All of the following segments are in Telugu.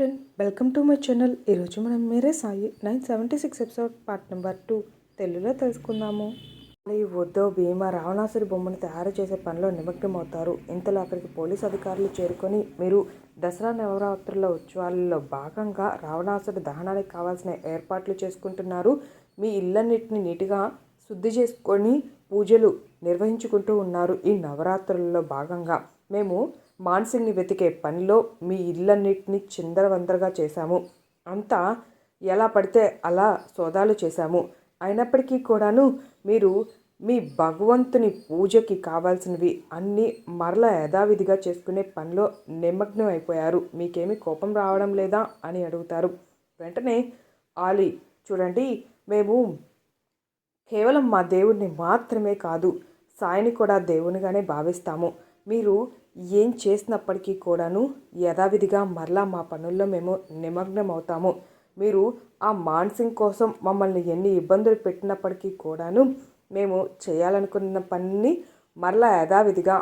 Friend welcome to my channel ఈరోజు మనం మీరే Sai nine seventy six episode part number two తెలుగులో తెలుసుకుందాము. ఈ భీమ భీమా రావణాసురి బొమ్మను తయారు చేసే పనిలో నిమగ్నమవుతారు. ఇంతలో అక్కడికి పోలీస్ అధికారులు చేరుకొని మీరు దసరా నవరాత్రుల ఉత్సవాలలో భాగంగా రావణాసురి దహనానికి కావాల్సిన ఏర్పాట్లు చేసుకుంటున్నారు. మీ ఇళ్ళన్నిటిని నీట్గా శుద్ధి చేసుకొని పూజలు నిర్వహించుకుంటూ ఉన్నారు ఈ నవరాత్రులలో భాగంగా. మేము మాన్సింగ్ని వెతికే పనిలో మీ ఇళ్ళన్నిటిని చిందరవందరగా చేశాము. అంతా ఎలా పడితే అలా సోదాలు చేశాము. అయినప్పటికీ కూడాను మీరు మీ భగవంతుని పూజకి కావాల్సినవి అన్నీ మరల యథావిధిగా చేసుకునే పనిలో నిమగ్నం అయిపోయారు. మీకేమి కోపం రావడం లేదా అని అడుగుతారు. వెంటనే ఆలి చూడండి మేము కేవలం మా దేవుడిని మాత్రమే కాదు సాయిని కూడా దేవునిగానే భావిస్తాము. మీరు ఏం చేసినప్పటికీ కూడాను యథావిధిగా మరలా మా పనుల్లో మేము నిమగ్నం అవుతాము మీరు ఆ మాన్సింగ్ కోసం మమ్మల్ని ఎన్ని ఇబ్బందులు పెట్టినప్పటికీ కూడాను మేము చేయాలనుకున్న పనిని మరలా యథావిధిగా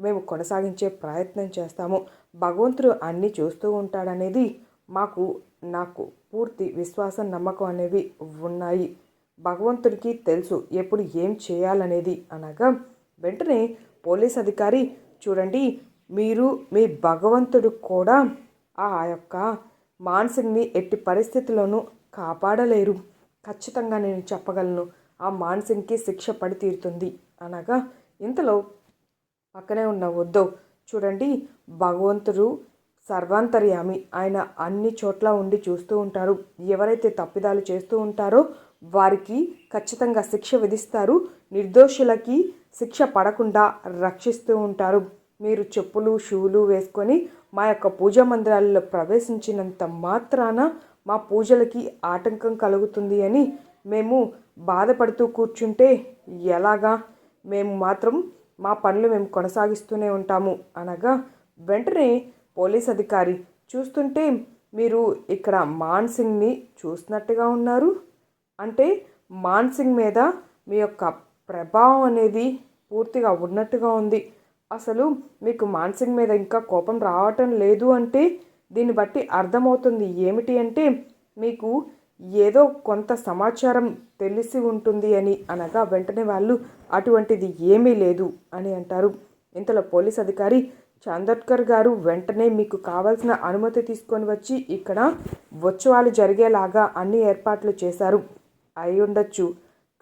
మేము కొనసాగించే ప్రయత్నం చేస్తాము. భగవంతుడు అన్నీ చూస్తూ ఉంటాడనేది మాకు నాకు పూర్తి విశ్వాసం నమ్మకం అనేవి ఉన్నాయి. భగవంతుడికి తెలుసు ఎప్పుడు ఏం చేయాలనేది అనగా వెంటనే పోలీస్ అధికారి చూడండి. మీరు మీ భగవంతుడు కూడా ఆ యొక్క మాన్సింగ్ని ఎట్టి పరిస్థితుల్లోనూ కాపాడలేరు. ఖచ్చితంగా నేను చెప్పగలను ఆ మాన్సింగ్కి శిక్ష పడి తీరుతుంది. అనగా ఇంతలో పక్కనే ఉన్న వద్దు. చూడండి భగవంతుడు సర్వాంతర్యామి. ఆయన అన్ని చోట్ల ఉండి చూస్తూ ఉంటారు. ఎవరైతే తప్పిదాలు చేస్తూ ఉంటారో వారికి ఖచ్చితంగా శిక్ష విధిస్తారు. నిర్దోషులకి శిక్ష పడకుండా రక్షిస్తూ ఉంటారు. మీరు చెప్పులు షూలు వేసుకొని మా యొక్క పూజా మందిరాలలో ప్రవేశించినంత మాత్రాన మా పూజలకి ఆటంకం కలుగుతుంది అని మేము బాధపడుతూ కూర్చుంటే ఎలాగా? మేము మాత్రం మా పనులు మేము కొనసాగిస్తూనే ఉంటాము అనగా వెంటనే పోలీస్ అధికారి చూస్తుంటే మీరు ఇక్కడ మాన్సింగ్ని చూసినట్టుగా ఉన్నారు. అంటే మాన్సింగ్ మీద మీ యొక్క ప్రభావం అనేది పూర్తిగా ఉన్నట్టుగా ఉంది. అసలు మీకు మాన్సింగ్ మీద ఇంకా కోపం రావటం లేదు అంటే దీన్ని బట్టి అర్థమవుతుంది. ఏమిటి అంటే మీకు ఏదో కొంత సమాచారం తెలిసి ఉంటుంది అని అనగా వెంటనే వాళ్ళు అటువంటిది ఏమీ లేదు అని అంటారు. ఇంతలో పోలీస్ అధికారి చందోద్కర్ గారు వెంటనే మీకు కావాల్సిన అనుమతి తీసుకొని వచ్చి ఇక్కడ ఉత్సవాలు జరిగేలాగా అన్ని ఏర్పాట్లు చేశారు. అయి ఉండొచ్చు.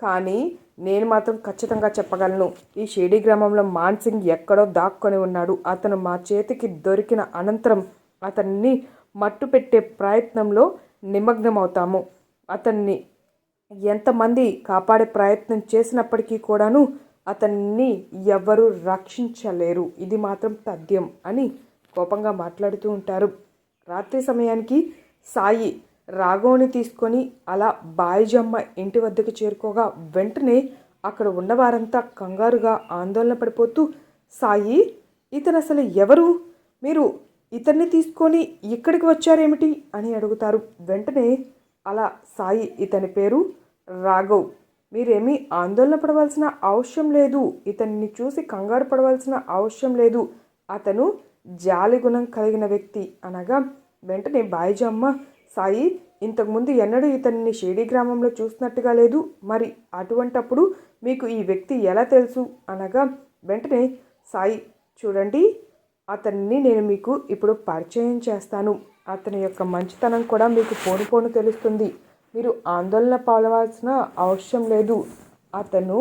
కానీ నేను మాత్రం ఖచ్చితంగా చెప్పగలను. ఈ షేడీ గ్రామంలో మాన్సింగ్ ఎక్కడో దాక్కొని ఉన్నాడు. అతను మా చేతికి దొరికిన అనంతరం అతన్ని మట్టు పెట్టే ప్రయత్నంలో నిమగ్నమవుతాము. అతన్ని ఎంతమంది కాపాడే ప్రయత్నం చేసినప్పటికీ కూడాను అతన్ని ఎవ్వరూ రక్షించలేరు. ఇది మాత్రం తథ్యం అని కోపంగా మాట్లాడుతూ ఉంటారు. రాత్రి సమయానికి సాయి రాఘవుని తీసుకొని అలా బాయిజమ్మ ఇంటి వద్దకు చేరుకోగా వెంటనే అక్కడ ఉన్నవారంతా కంగారుగా ఆందోళన పడిపోతూ సాయి ఇతను అసలు ఎవరు? మీరు ఇతన్ని తీసుకొని ఇక్కడికి వచ్చారేమిటి? అని అడుగుతారు. వెంటనే అలా సాయి ఇతని పేరు రాఘవ్. మీరేమీ ఆందోళన పడవలసిన అవసరం లేదు. ఇతన్ని చూసి కంగారు పడవలసిన అవసరం లేదు. అతను జాలి గుణం కలిగిన వ్యక్తి. అనగా వెంటనే బాయిజమ్మ సాయి ఇంతకుముందు ఎన్నడూ ఇతన్ని షేడీ గ్రామంలో చూసినట్టుగా లేదు. మరి అటువంటప్పుడు మీకు ఈ వ్యక్తి ఎలా తెలుసు? అనగా వెంటనే సాయి చూడండి అతన్ని నేను మీకు ఇప్పుడు పరిచయం చేస్తాను. అతని యొక్క మంచితనం కూడా మీకు పోను పోను తెలుస్తుంది. మీరు ఆందోళన పాలవలసిన అవసరం లేదు. అతను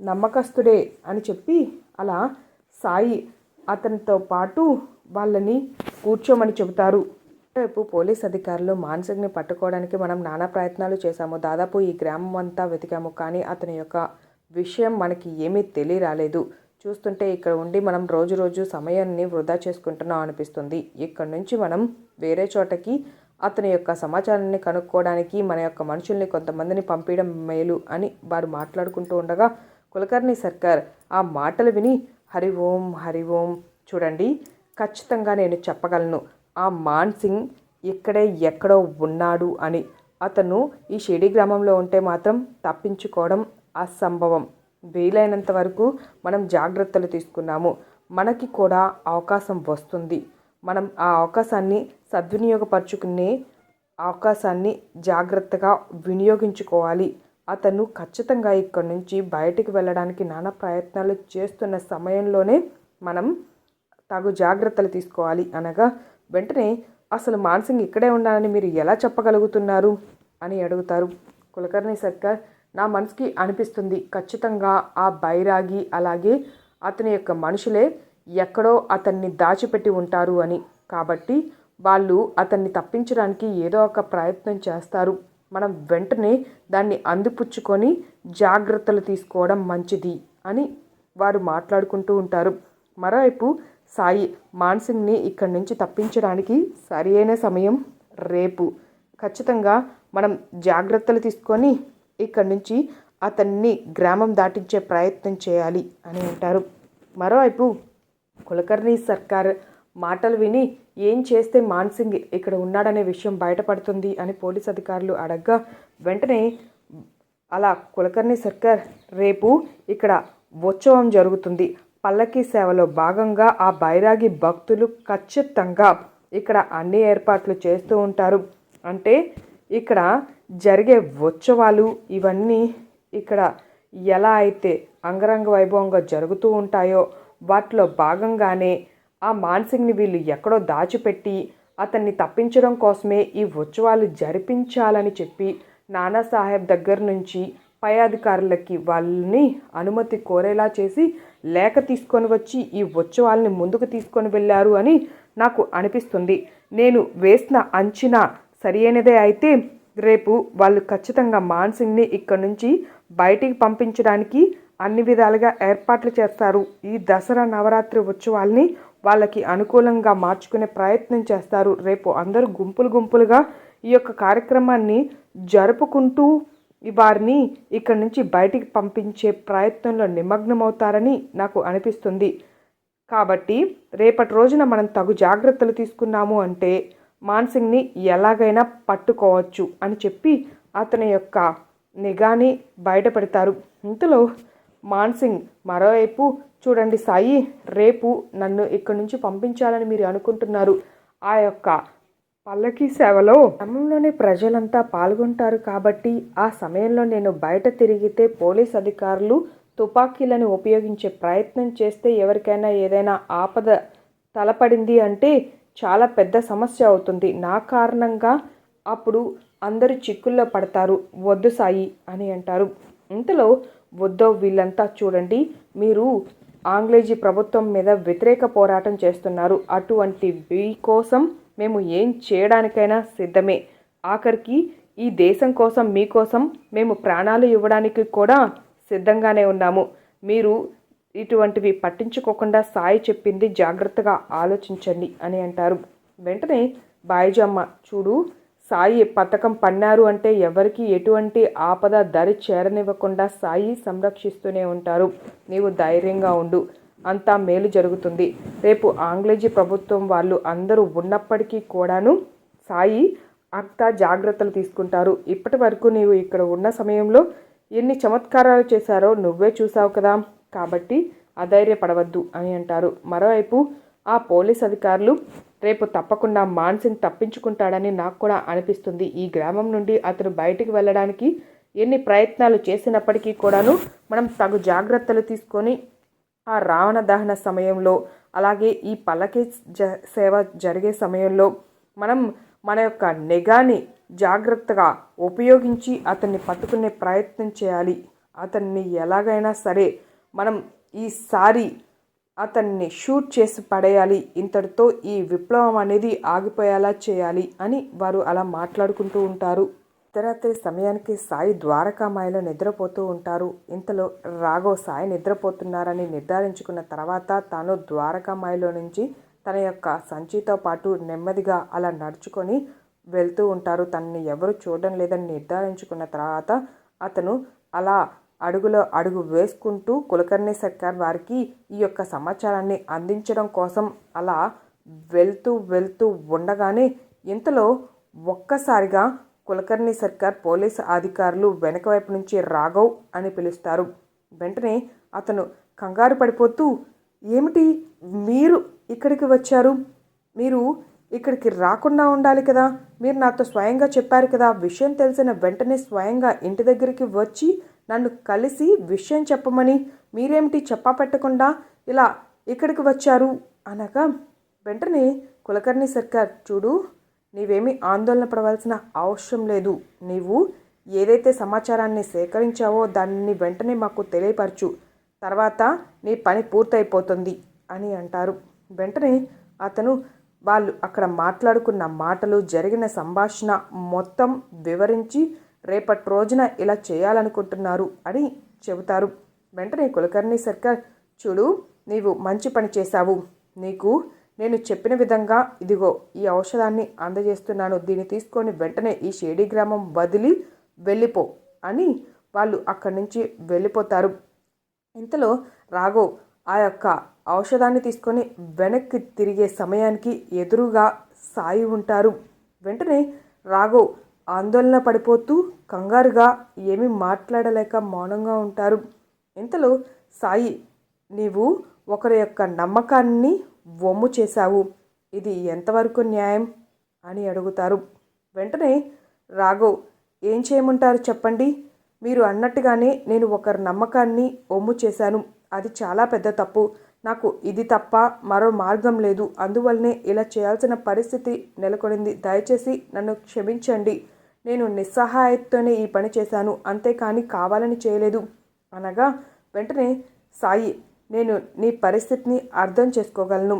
నమ్మకస్తుడే అని చెప్పి అలా సాయి అతనితో పాటు వాళ్ళని కూర్చోమని చెబుతారు. రేపు పోలీస్ అధికారులు మాన్సింగ్ని పట్టుకోవడానికి మనం నానా ప్రయత్నాలు చేశాము. దాదాపు ఈ గ్రామం అంతా వెతికాము. కానీ అతని యొక్క విషయం మనకి ఏమీ తెలియరాలేదు. చూస్తుంటే ఇక్కడ ఉండి మనం రోజు రోజు సమయాన్ని వృధా చేసుకుంటున్నాం అనిపిస్తుంది. ఇక్కడ నుంచి మనం వేరే చోటకి అతని యొక్క సమాచారాన్ని కనుక్కోవడానికి మన యొక్క మనుషుల్ని కొంతమందిని పంపించడం మేలు అని వారు మాట్లాడుకుంటూ ఉండగా కులకర్ణి సర్కార్ ఆ మాటలు విని హరి ఓం హరి ఓం చూడండి. ఖచ్చితంగా నేను చెప్పగలను. ఆ మాన్సింగ్ ఇక్కడే ఎక్కడో ఉన్నాడు అని. అతను ఈ షిడి గ్రామంలో ఉంటే మాత్రం తప్పించుకోవడం అసంభవం. వీలైనంత వరకు మనం జాగ్రత్తలు తీసుకున్నాము. మనకి కూడా అవకాశం వస్తుంది. మనం ఆ అవకాశాన్ని సద్వినియోగపరుచుకునే అవకాశాన్ని జాగ్రత్తగా వినియోగించుకోవాలి. అతను ఖచ్చితంగా ఇక్కడి నుంచి బయటికి వెళ్ళడానికి నానా ప్రయత్నాలు చేస్తున్న సమయంలోనే మనం తగు జాగ్రత్తలు తీసుకోవాలి అనగా వెంటనే అసలు మాన్సింగ్ ఇక్కడే ఉండాలని మీరు ఎలా చెప్పగలుగుతున్నారు? అని అడుగుతారు. కులకర్ణి సర్కార్ నా మనసుకి అనిపిస్తుంది ఖచ్చితంగా ఆ బైరాగి అలాగే అతని యొక్క మనుషులే ఎక్కడో అతన్ని దాచిపెట్టి ఉంటారు అని. కాబట్టి వాళ్ళు అతన్ని తప్పించడానికి ఏదో ఒక ప్రయత్నం చేస్తారు. మనం వెంటనే దాన్ని అందిపుచ్చుకొని జాగ్రత్తలు తీసుకోవడం మంచిది అని వారు మాట్లాడుకుంటూ ఉంటారు. మరోవైపు సాయి మాన్సింగ్ని ఇక్కడి నుంచి తప్పించడానికి సరియైన సమయం రేపు. ఖచ్చితంగా మనం జాగ్రత్తలు తీసుకొని ఇక్కడి నుంచి అతన్ని గ్రామం దాటించే ప్రయత్నం చేయాలి అని అంటారు. మరోవైపు కులకర్ణి సర్కార్ మాటలు విని ఏం చేస్తే మాన్సింగ్ ఇక్కడ ఉన్నాడనే విషయం బయటపడుతుంది అని పోలీస్ అధికారులు అడగ్గా వెంటనే అలా కులకర్ణి సర్కార్ రేపు ఇక్కడ ఉత్సవం జరుగుతుంది. పల్లకీ సేవలో భాగంగా ఆ బైరాగి భక్తులు ఖచ్చితంగా ఇక్కడ అన్ని ఏర్పాట్లు చేస్తూ ఉంటారు. అంటే ఇక్కడ జరిగే ఉత్సవాలు ఇవన్నీ ఇక్కడ ఎలా అయితే అంగరంగ వైభవంగా జరుగుతూ ఉంటాయో వాటిలో భాగంగానే ఆ మాన్సింగ్ని వీళ్ళు ఎక్కడో దాచిపెట్టి అతన్ని తప్పించడం కోసమే ఈ ఉత్సవాలు జరిపించాలని చెప్పి నానాసాహెబ్ దగ్గర నుంచి పై అధికారులకి వాళ్ళని అనుమతి కోరేలా చేసి లేఖ తీసుకొని వచ్చి ఈ ఉత్సవాల్ని ముందుకు తీసుకొని వెళ్ళారు అని నాకు అనిపిస్తుంది. నేను వేసిన అంచనా సరియైనదే అయితే రేపు వాళ్ళు ఖచ్చితంగా మాన్సింగ్ని ఇక్కడ నుంచి బయటికి పంపించడానికి అన్ని విధాలుగా ఏర్పాట్లు చేస్తారు. ఈ దసరా నవరాత్రి ఉత్సవాల్ని వాళ్ళకి అనుకూలంగా మార్చుకునే ప్రయత్నం చేస్తారు. రేపు అందరూ గుంపులు గుంపులుగా ఈ యొక్క కార్యక్రమాన్ని జరుపుకుంటూ వారిని ఇక్కడి నుంచి బయటికి పంపించే ప్రయత్నంలో నిమగ్నమవుతారని నాకు అనిపిస్తుంది. కాబట్టి రేపటి రోజున మనం తగు జాగ్రత్తలు తీసుకున్నాము అంటే మాన్సింగ్ని ఎలాగైనా పట్టుకోవచ్చు అని చెప్పి అతని యొక్క నిఘాని బయటపెడతారు. ఇంతలో మాన్సింగ్ మరోవైపు చూడండి సాయి రేపు నన్ను ఇక్కడి నుంచి పంపించాలని మీరు అనుకుంటున్నారు. ఆ యొక్క పల్లకి సేవలో క్రమంలోనే ప్రజలంతా పాల్గొంటారు కాబట్టి ఆ సమయంలో నేను బయట తిరిగితే పోలీస్ అధికారులు తుపాకీలను ఉపయోగించే ప్రయత్నం చేస్తే ఎవరికైనా ఏదైనా ఆపద తలపడింది అంటే చాలా పెద్ద సమస్య అవుతుంది. నా కారణంగా అప్పుడు అందరూ చిక్కుల్లో పడతారు. వద్దు సాయి అని అంటారు. ఇంతలో వద్దో వీళ్ళంతా చూడండి. మీరు ఆంగ్లేజీ ప్రభుత్వం మీద వ్యతిరేక పోరాటం చేస్తున్నారు. అటువంటి వీ కోసం మేము ఏం చేయడానికైనా సిద్ధమే. ఆఖరికి ఈ దేశం కోసం మీకోసం మేము ప్రాణాలు ఇవ్వడానికి కూడా సిద్ధంగానే ఉన్నాము. మీరు ఇటువంటివి పట్టించుకోకుండా సాయి చెప్పింది జాగ్రత్తగా ఆలోచించండి అని అంటారు. వెంటనే బాయిజమ్మ చూడు సాయి పథకం పన్నారు అంటే ఎవరికి ఎటువంటి ఆపద దరి చేరనివ్వకుండా సాయి సంరక్షిస్తూనే ఉంటారు. నీవు ధైర్యంగా ఉండు. అంతా మేలు జరుగుతుంది. రేపు ఆంగ్లేజీ ప్రభుత్వం వాళ్ళు అందరూ ఉన్నప్పటికీ కూడాను సాయి అంతా జాగ్రత్తలు తీసుకుంటారు. ఇప్పటి వరకు నీవు ఇక్కడ ఉన్న సమయంలో ఎన్ని చమత్కారాలు చేశారో నువ్వే చూసావు కదా. కాబట్టి అధైర్యపడవద్దు అని అంటారు. మరోవైపు ఆ పోలీస్ అధికారులు రేపు తప్పకుండా మాన్సింగ్ తప్పించుకుంటాడని నాకు కూడా అనిపిస్తుంది. ఈ గ్రామం నుండి అతను బయటికి వెళ్ళడానికి ఎన్ని ప్రయత్నాలు చేసినప్పటికీ కూడాను మనం తగు జాగ్రత్తలు తీసుకొని ఆ రావణ దహన సమయంలో అలాగే ఈ పల్లకి జ సేవ జరిగే సమయంలో మనం మన యొక్క నిఘాని జాగ్రత్తగా ఉపయోగించి అతన్ని పట్టుకునే ప్రయత్నం చేయాలి. అతన్ని ఎలాగైనా సరే మనం ఈసారి అతన్ని షూట్ చేసి పడేయాలి. ఇంతటితో ఈ విప్లవం అనేది ఆగిపోయేలా చేయాలి అని వారు అలా మాట్లాడుకుంటూ ఉంటారు. అర్ధరాత్రి సమయానికి సాయి ద్వారకామాయిలో నిద్రపోతూ ఉంటారు. ఇంతలో రాఘవ్ సాయి నిద్రపోతున్నారని నిర్ధారించుకున్న తర్వాత తాను ద్వారకామాయిలో నుంచి తన యొక్క సంచితో పాటు నెమ్మదిగా అలా నడుచుకొని వెళ్తూ ఉంటారు. తనని ఎవరు చూడడం లేదని నిర్ధారించుకున్న తర్వాత అతను అలా అడుగులో అడుగు వేసుకుంటూ కులకర్ణి సర్కార్ వారికి ఈ యొక్క సమాచారాన్ని అందించడం కోసం అలా వెళ్తూ వెళ్తూ ఉండగానే ఇంతలో ఒక్కసారిగా కులకర్ణి సర్కార్ పోలీసు అధికారులు వెనక వైపు నుంచి రాఘవ్ అని పిలుస్తారు. వెంటనే అతను కంగారు పడిపోతూ ఏమిటి? మీరు ఇక్కడికి వచ్చారు? మీరు ఇక్కడికి రాకుండా ఉండాలి కదా? మీరు నాతో స్వయంగా చెప్పారు కదా? విషయం తెలిసిన వెంటనే స్వయంగా ఇంటి దగ్గరికి వచ్చి నన్ను కలిసి విషయం చెప్పమని మీరేమిటి చెప్పా పెట్టకుండా ఇలా ఇక్కడికి వచ్చారు? అనగా వెంటనే కులకర్ణి సర్కార్ చూడు నీవేమీ ఆందోళన పడవలసిన అవసరం లేదు. నీవు ఏదైతే సమాచారాన్ని సేకరించావో దాన్ని వెంటనే మాకు తెలియపరచు. తర్వాత నీ పని పూర్తయిపోతుంది అని అంటారు. వెంటనే అతను వాళ్ళు అక్కడ మాట్లాడుకున్న మాటలు జరిగిన సంభాషణ మొత్తం వివరించి రేపటి రోజున ఇలా చేయాలనుకుంటున్నారు అని చెబుతారు. వెంటనే కులకర్ణి సర్కార్ చూడు నీవు మంచి పని చేశావు. నీకు నేను చెప్పిన విధంగా ఇదిగో ఈ ఔషధాన్ని అందజేస్తున్నాను. దీన్ని తీసుకొని వెంటనే ఈ షేడీ గ్రామం వదిలి వెళ్ళిపో అని వాళ్ళు అక్కడి నుంచి వెళ్ళిపోతారు. ఇంతలో రాఘవ్ ఆ యొక్క ఔషధాన్ని తీసుకొని వెనక్కి తిరిగే సమయానికి ఎదురుగా సాయి ఉంటారు. వెంటనే రాఘవ్ ఆందోళన పడిపోతూ కంగారుగా ఏమీ మాట్లాడలేక మౌనంగా ఉంటారు. ఇంతలో సాయి నీవు ఒకరి యొక్క నమ్మకాన్ని వమ్ము చేశావు? ఇది ఎంతవరకు న్యాయం? అని అడుగుతారు. వెంటనే రాఘవ్ ఏం చేయమంటారు చెప్పండి? మీరు అన్నట్టుగానే నేను ఒకరి నమ్మకాన్ని ఒమ్ము చేశాను. అది చాలా పెద్ద తప్పు. నాకు ఇది తప్ప మరో మార్గం లేదు. అందువల్లనే ఇలా చేయాల్సిన పరిస్థితి నెలకొనింది. దయచేసి నన్ను క్షమించండి. నేను నిస్సహాయతతోనే ఈ పని చేశాను. అంతేకాని కావాలని చేయలేదు. అనగా వెంటనే సాయి నేను నీ పరిస్థితిని అర్థం చేసుకోగలను.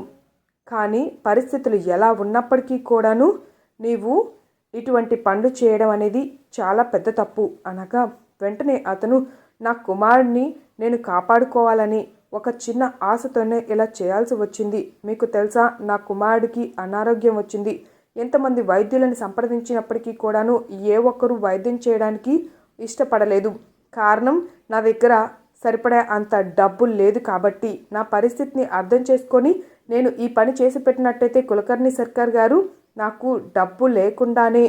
కానీ పరిస్థితులు ఎలా ఉన్నప్పటికీ కూడాను నీవు ఇటువంటి పనులు చేయడం అనేది చాలా పెద్ద తప్పు. అనగా వెంటనే అతను నా కుమారుడిని నేను కాపాడుకోవాలని ఒక చిన్న ఆశతోనే ఇలా చేయాల్సి వచ్చింది. మీకు తెలుసా నా కుమారుడికి అనారోగ్యం వచ్చింది. ఎంతమంది వైద్యులను సంప్రదించినప్పటికీ కూడాను ఏ ఒక్కరూ వైద్యం చేయడానికి ఇష్టపడలేదు. కారణం నా దగ్గర సరిపడే అంత డబ్బు లేదు కాబట్టి నా పరిస్థితిని అర్థం చేసుకొని నేను ఈ పని చేసి పెట్టినట్టయితే కులకర్ణి సర్కార్ గారు నాకు డబ్బు లేకుండానే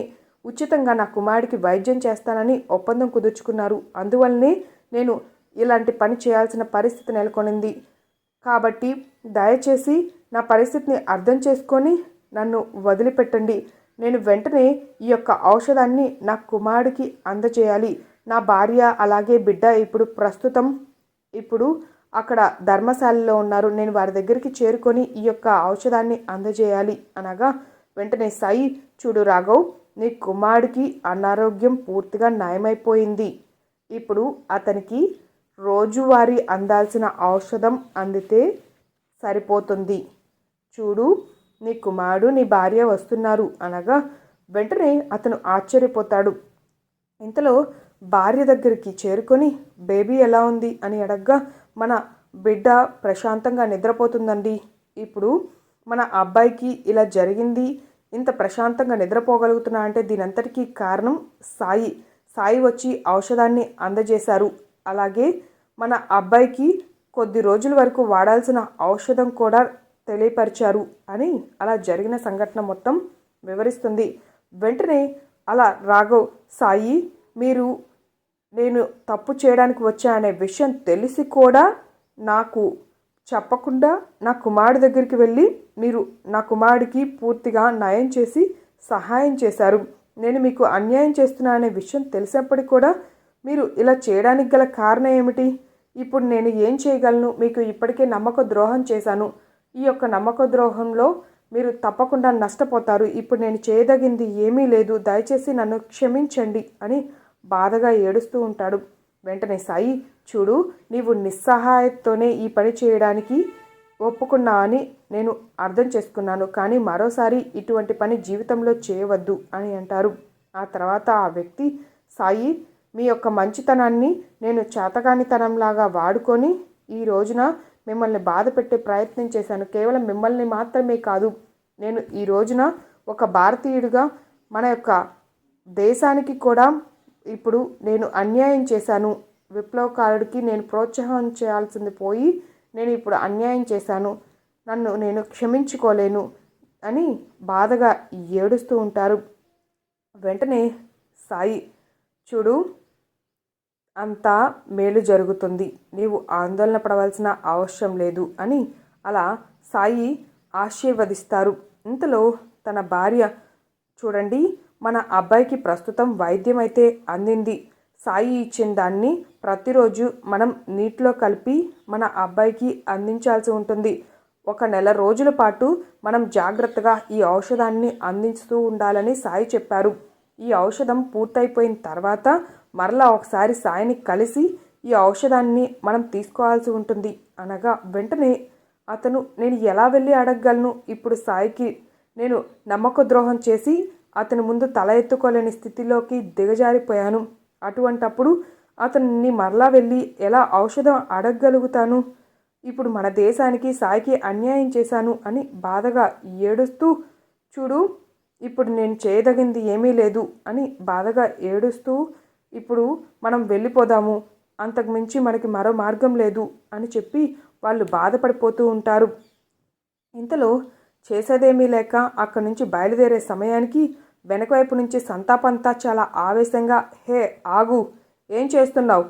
ఉచితంగా నా కుమారుడికి వైద్యం చేస్తానని ఒప్పందం కుదుర్చుకున్నారు. అందువల్లనే నేను ఇలాంటి పని చేయాల్సిన పరిస్థితి నెలకొనింది. కాబట్టి దయచేసి నా పరిస్థితిని అర్థం చేసుకొని నన్ను వదిలిపెట్టండి. నేను వెంటనే ఈ యొక్క ఔషధాన్ని నా కుమారుడికి అందజేయాలి. నా భార్య అలాగే బిడ్డ ఇప్పుడు ప్రస్తుతం ఇప్పుడు అక్కడ ధర్మశాలలో ఉన్నారు. నేను వారి దగ్గరికి చేరుకొని ఈ యొక్క ఔషధాన్ని అందజేయాలి అనగా వెంటనే సాయి చూడు రాఘవ్ నీ కుమారుడికి అనారోగ్యం పూర్తిగా నయమైపోయింది ఇప్పుడు అతనికి రోజువారీ అందాల్సిన ఔషధం అందితే సరిపోతుంది. చూడు నీ కుమారుడు నీ భార్య వస్తున్నారు. అనగా వెంటనే అతను ఆశ్చర్యపోతాడు. ఇంతలో భార్య దగ్గరికి చేరుకొని బేబీ ఎలా ఉంది? అని అడగ్గా మన బిడ్డ ప్రశాంతంగా నిద్రపోతుందండి. ఇప్పుడు మన అబ్బాయికి ఇలా జరిగింది. ఇంత ప్రశాంతంగా నిద్రపోగలుగుతున్నా అంటే దీనంతటికీ కారణం సాయి. సాయి వచ్చి ఔషధాన్ని అందజేశారు. అలాగే మన అబ్బాయికి కొద్ది రోజుల వరకు వాడాల్సిన ఔషధం కూడా తెలియపరిచారు అని అలా జరిగిన సంఘటన మొత్తం వివరిస్తుంది. వెంటనే అలా రాఘవ్ సాయి మీరు నేను తప్పు చేయడానికి వచ్చా అనే విషయం తెలిసి కూడా నాకు చెప్పకుండా నా కుమారుడి దగ్గరికి వెళ్ళి మీరు నా కుమారుడికి పూర్తిగా నయం చేసి సహాయం చేశారు. నేను మీకు అన్యాయం చేస్తున్నా అనే విషయం తెలిసినప్పటికీ కూడా మీరు ఇలా చేయడానికి గల కారణం ఏమిటి? ఇప్పుడు నేను ఏం చేయగలను? మీకు ఇప్పటికే నమ్మక ద్రోహం చేశాను. ఈ యొక్క నమ్మక ద్రోహంలో మీరు తప్పకుండా నష్టపోతారు. ఇప్పుడు నేను చేయదగింది ఏమీ లేదు. దయచేసి నన్ను క్షమించండి అని బాధగా ఏడుస్తూ ఉంటాడు. వెంటనే సాయి చూడు నీవు నిస్సహాయతతోనే ఈ పని చేయడానికి ఒప్పుకున్నా అని నేను అర్థం చేసుకున్నాను. కానీ మరోసారి ఇటువంటి పని జీవితంలో చేయవద్దు అని అంటారు. ఆ తర్వాత ఆ వ్యక్తి సాయి మీ యొక్క మంచితనాన్ని నేను చేతగానితనంలాగా వాడుకొని ఈ రోజున మిమ్మల్ని బాధ పెట్టే ప్రయత్నం చేశాను. కేవలం మిమ్మల్ని మాత్రమే కాదు నేను ఈ రోజున ఒక భారతీయుడిగా మన యొక్క దేశానికి కూడా ఇప్పుడు నేను అన్యాయం చేశాను. విప్లవకారుడికి నేను ప్రోత్సాహం చేయాల్సింది పోయి నేను ఇప్పుడు అన్యాయం చేశాను. నన్ను నేను క్షమించుకోలేను అని బాధగా ఏడుస్తూ ఉంటారు. వెంటనే సాయి చూడు అంతా మేలు జరుగుతుంది. నీవు ఆందోళన పడవలసిన అవసరం లేదు అని అలా సాయి ఆశీర్వదిస్తారు. ఇంతలో తన భార్య చూడండి మన అబ్బాయికి ప్రస్తుతం వైద్యం అయితే అందింది. సాయి ఇచ్చిన దాన్ని ప్రతిరోజు మనం నీటిలో కలిపి మన అబ్బాయికి అందించాల్సి ఉంటుంది. ఒక నెల రోజుల పాటు మనం జాగ్రత్తగా ఈ ఔషధాన్ని అందిస్తూ ఉండాలని సాయి చెప్పారు. ఈ ఔషధం పూర్తయిపోయిన తర్వాత మరలా ఒకసారి సాయిని కలిసి ఈ ఔషధాన్ని మనం తీసుకోవాల్సి ఉంటుంది అనగా వెంటనే అతను నేను ఎలా వెళ్ళి అడగగలను? ఇప్పుడు సాయికి నేను నమ్మక ద్రోహం చేసి అతని ముందు తల ఎత్తుకోలేని స్థితిలోకి దిగజారిపోయాను. అటువంటప్పుడు అతన్ని మరలా వెళ్ళి ఎలా ఔషధం అడగగలుగుతాను? ఇప్పుడు మన దేశానికి సాయికి అన్యాయం చేశాను అని బాధగా ఏడుస్తూ చూడు ఇప్పుడు నేను చేయదగింది ఏమీ లేదు అని బాధగా ఏడుస్తూ ఇప్పుడు మనం వెళ్ళిపోదాము. అంతకుమించి మనకి మరో మార్గం లేదు అని చెప్పి వాళ్ళు బాధపడిపోతూ ఉంటారు. ఇంతలో చేసేదేమీ లేక అక్కడి నుంచి బయలుదేరే సమయానికి వెనకవైపు నుంచి సంతాపంతా చాలా ఆవేశంగా హే ఆగు ఏం చేస్తున్నావు?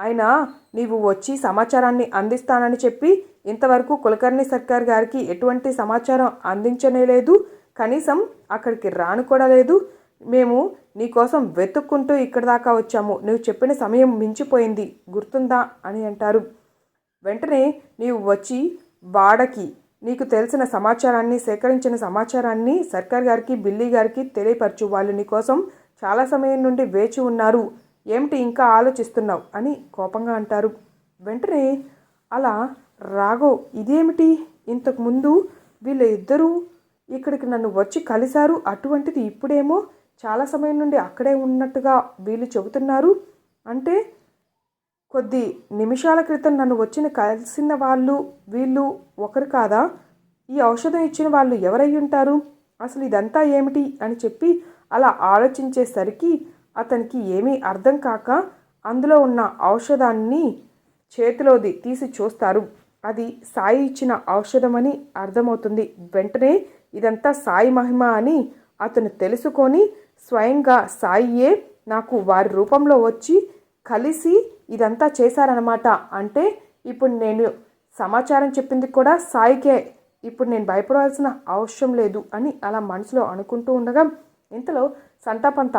అయినా నీవు వచ్చి సమాచారాన్ని అందిస్తానని చెప్పి ఇంతవరకు కులకర్ణి సర్కార్ గారికి ఎటువంటి సమాచారం అందించనే లేదు. కనీసం అక్కడికి రాను కూడా లేదు. మేము నీకోసం వెతుక్కుంటూ ఇక్కడి దాకా వచ్చాము. నువ్వు చెప్పిన సమయం మించిపోయింది. గుర్తుందా? అని అంటారు. వెంటనే నీవు వచ్చి వాడకి నీకు తెలిసిన సమాచారాన్ని సేకరించిన సమాచారాన్ని సర్కార్ గారికి బిల్లీ గారికి తెలియపరచు. వాళ్ళు నీకోసం చాలా సమయం నుండి వేచి ఉన్నారు. ఏమిటి ఇంకా ఆలోచిస్తున్నావు? అని కోపంగా అంటారు. వెంటనే అలా రాఘవ్ ఇదేమిటి? ఇంతకుముందు వీళ్ళ ఇద్దరూ ఇక్కడికి నన్ను వచ్చి కలిశారు. అటువంటిది ఇప్పుడేమో చాలా సమయం నుండి అక్కడే ఉన్నట్టుగా వీళ్ళు చెబుతున్నారు. అంటే కొద్ది నిమిషాల క్రితం నన్ను వచ్చిన కలిసిన వాళ్ళు వీళ్ళు ఒకరు కాదా? ఈ ఔషధం ఇచ్చిన వాళ్ళు ఎవరై ఉంటారు? అసలు ఇదంతా ఏమిటి? అని చెప్పి అలా ఆలోచించేసరికి అతనికి ఏమీ అర్థం కాక అందులో ఉన్న ఔషధాన్ని చేతిలోది తీసి చూస్తారు. అది సాయి ఇచ్చిన ఔషధమని అర్థమవుతుంది. వెంటనే ఇదంతా సాయి మహిమ అని అతను తెలుసుకొని స్వయంగా సాయియే నాకు వారి రూపంలో వచ్చి కలిసి ఇదంతా చేశారనమాట అంటే ఇప్పుడు నేను సమాచారం చెప్పింది కూడా సాయికే. ఇప్పుడు నేను భయపడవలసిన అవసరం లేదు అని అలా మనసులో అనుకుంటూ ఉండగా ఇంతలో సంతాపంత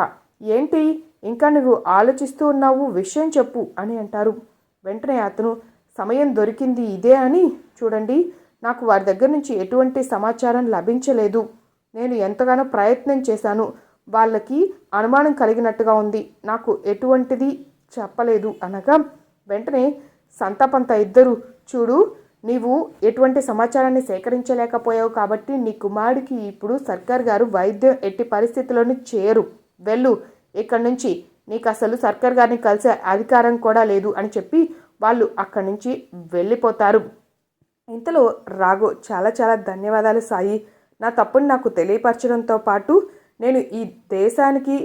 ఏంటి? ఇంకా నువ్వు ఆలోచిస్తూ ఉన్నావు? విషయం చెప్పు అని అంటారు. వెంటనే అతను సమయం దొరికింది ఇదే అని చూడండి. నాకు వారి దగ్గర నుంచి ఎటువంటి సమాచారం లభించలేదు. నేను ఎంతగానో ప్రయత్నం చేశాను. వాళ్ళకి అనుమానం కలిగినట్టుగా ఉంది. నాకు ఎటువంటిది చెప్పలేదు అనగా వెంటనే సంతాపంత ఇద్దరు చూడు నీవు ఎటువంటి సమాచారాన్ని సేకరించలేకపోయావు కాబట్టి నీ కుమారుడికి ఇప్పుడు సర్కార్ గారు వైద్యం ఎట్టి పరిస్థితుల్లోనూ చేయరు. వెళ్ళు ఇక్కడి నుంచి. నీకు అసలు సర్కార్ గారిని కలిసే అధికారం కూడా లేదు అని చెప్పి వాళ్ళు అక్కడి నుంచి వెళ్ళిపోతారు. ఇంతలో రాఘో చాలా చాలా ధన్యవాదాలు సాయి. నా తప్పుని నాకు తెలియపరచడంతో పాటు నేను ఈ దేశానికి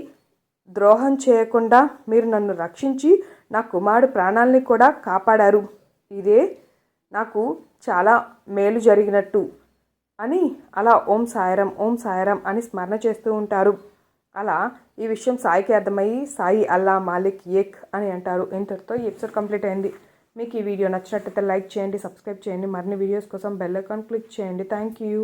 ద్రోహం చేయకుండా మీరు నన్ను రక్షించి నా కుమారుడు ప్రాణాలని కూడా కాపాడారు. ఇదే నాకు చాలా మేలు జరిగినట్టు అని అలా ఓం సాయరం ఓం సాయరం అని స్మరణ చేస్తూ ఉంటారు. అలా ఈ విషయం సాయికి అర్థమయ్యి సాయి అల్లా మాలిక్ ఏక్ అని అంటారు. ఇంతటితో ఈ ఎపిసోడ్ కంప్లీట్ అయింది. మీకు ఈ వీడియో నచ్చినట్లయితే లైక్ చేయండి సబ్స్క్రైబ్ చేయండి. మరిన్ని వీడియోస్ కోసం బెల్ ఐకాన్ క్లిక్ చేయండి. Thank you.